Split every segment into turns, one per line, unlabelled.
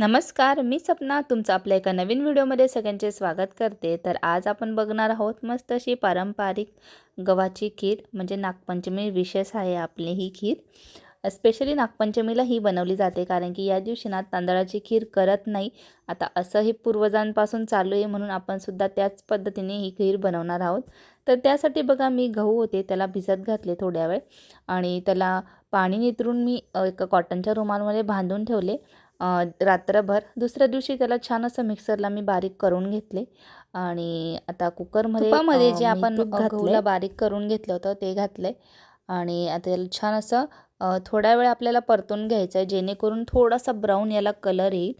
नमस्कार मी सपना. तुमचं आपल्या एका नवीन व्हिडिओमध्ये सगळ्यांचे स्वागत करते. तर आज आपण बघणार आहोत मस्त अशी पारंपरिक गव्हाची खीर म्हणजे नागपंचमी विशेष आहे आपली ही खीर. स्पेशली नागपंचमीला ही बनवली जाते कारण की या दिवशी ना तांदळाची खीर करत नाही. आता असं हे पूर्वजांपासून चालू आहे म्हणून आपण सुद्धा त्याच पद्धतीने ही खीर बनवणार आहोत. तर त्यासाठी बघा मी गहू होते त्याला भिजत घातले थोड्या वेळ. आणि त्याला पाणी नितरून मी एका कॉटनच्या रुमालमध्ये बांधून ठेवले. रात्रभर. दुसऱ्या दिवशी त्याला छान असं मिक्सरला मी बारीक करून घेतले. आणि आता कुकरमध्ये
तुपामध्ये जे आपण.
गहूला बारीक करून घेतलं होतं ते घातलंय. आणि आता याला छान असं अ, थोडा वेळ आपल्याला परतून घ्यायचं आहे जेणेकरून थोडासा ब्राऊन याला कलर येईल.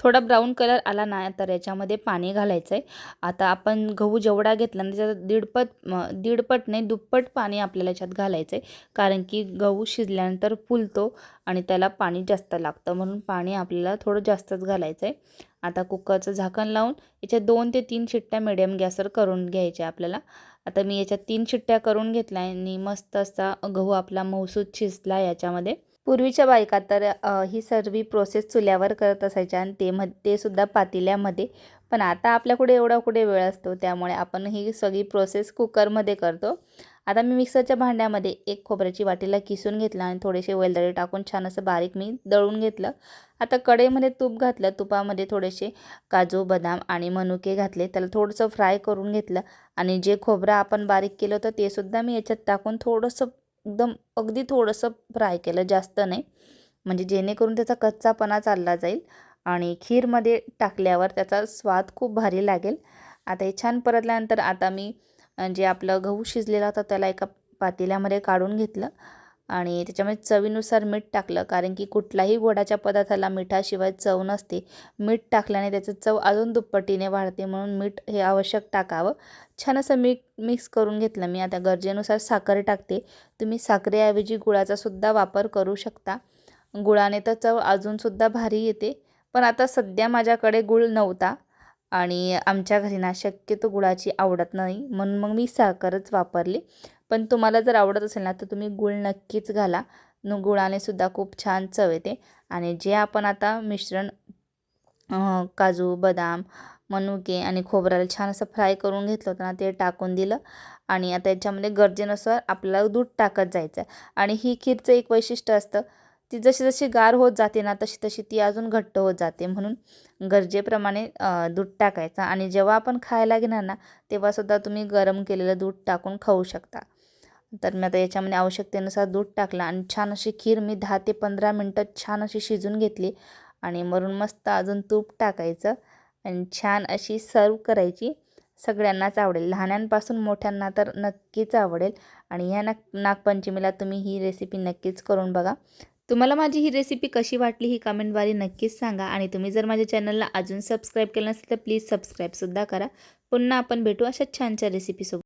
थोडा ब्राऊन कलर आला ना तर याच्यामध्ये पाणी घालायचं आहे आता आपण गहू जेवढा घेतला ना त्याच्यात दीडपट दीडपट नाही दुप्पट पाणी आपल्याला याच्यात घालायचं आहे कारण की गहू शिजल्यानंतर फुलतो आणि त्याला पाणी जास्त लागतं म्हणून पाणी आपल्याला थोडं जास्तच घालायचं आहे आता कुकरचं झाकण लावून याच्यात दोन ते तीन शिट्ट्या मिडियम गॅसवर करून घ्यायच्या आपल्याला. आता मी याच्यात तीन शिट्ट्या करून घेतल्या आणि मस्त असा गहू आपला मौसूद शिजला याच्यामध्ये. पूर्वीच्या बायका तर ही सर्व प्रोसेस चुल्यावर करत असायच्या आणि ते मध ते सुद्धा पातेल्यामध्ये. पण आता आपल्याकडे एवढा कुठे वेळ असतो त्यामुळे आपण ही सगळी प्रोसेस कुकरमध्ये करतो. आता मी मिक्सरच्या भांड्यामध्ये एक खोबऱ्याची वाटीला किसून घेतला आणि थोडेसे वेलदडे टाकून छान असं बारीक मी दळून घेतलं. आता कढईमध्ये तूप घातलं तुपामध्ये थोडेसे काजू बदाम आणि मनुके घातले त्याला थोडंसं फ्राय करून घेतलं आणि जे खोबरं आपण बारीक केलं होतं ते सुद्धा मी याच्यात टाकून थोडंसं एकदम अगदी थोडंसं फ्राय केलं जास्त नाही. म्हणजे जेणेकरून त्याचा कच्चापणा चालला जाईल आणि खीरमध्ये टाकल्यावर त्याचा स्वाद खूप भारी लागेल. आता हे छान परतल्यानंतर आता मी जे आपलं गहू शिजलेला होता त्याला एका पातेल्यामध्ये काढून घेतलं. आणि त्याच्यामध्ये चवीनुसार मीठ टाकलं कारण की कुठल्याही गोडाच्या पदार्थाला मिठाशिवाय चव नसते. मीठ टाकल्याने त्याचं चव अजून दुप्पटीने वाढते म्हणून मीठ हे आवश्यक टाकावं. छान असं मी मिक्स करून घेतलं मी. आता गरजेनुसार साखर टाकते. तुम्ही साखरेऐवजी गुळाचा सुद्धा वापर करू शकता. गुळाने तर चव अजूनसुद्धा भारी येते. पण आता सध्या माझ्याकडे गुळ नव्हता आणि आमच्या घरी ना शक्यतो गुळाची आवडत नाही म्हणून मग मी साखरच वापरली. पण तुम्हाला जर आवडत असेल ना तर तुम्ही गुळ नक्कीच घाला. न गुळाने सुद्धा खूप छान चव येते. आणि जे आपण आता मिश्रण काजू बदाम मनुके आणि खोबऱ्याला छान असं फ्राय करून घेतलं होतं ना ते टाकून दिलं. आणि आता याच्यामध्ये गरजेनुसार आपल्याला दूध टाकत जायचं आहे. आणि ही खीरचं एक वैशिष्ट्य असतं ती जशी जशी गार होत जाते ना तशी तशी ती अजून घट्ट होत जाते. म्हणून गरजेप्रमाणे दूध टाकायचं. आणि जेव्हा आपण खायला घेणार ना तेव्हासुद्धा तुम्ही गरम केलेलं दूध टाकून खाऊ शकता. तर मी आता याच्यामध्ये आवश्यकतेनुसार दूध टाकलं आणि छान अशी खीर मी दहा ते पंधरा मिनटं छान अशी शिजून घेतली आणि मरून मस्त अजून तूप टाकायचं आणि छान अशी सर्व करायची. सगळ्यांनाच आवडेल. लहानांपासून मोठ्यांना तर नक्कीच आवडेल आणि ह्या नाग नागपंचमीला तुम्ही ही रेसिपी नक्कीच करून बघा. तुम्हाला माझी ही रेसिपी कशी वाटली ही कमेंटद्वारे नक्कीच सांगा आणि तुम्ही जर माझ्या चॅनलला अजून सबस्क्राईब केलं नसेल तर प्लीज सबस्क्राईबसुद्धा करा. पुन्हा आपण भेटू अशा छानच्या रेसिपीसोबत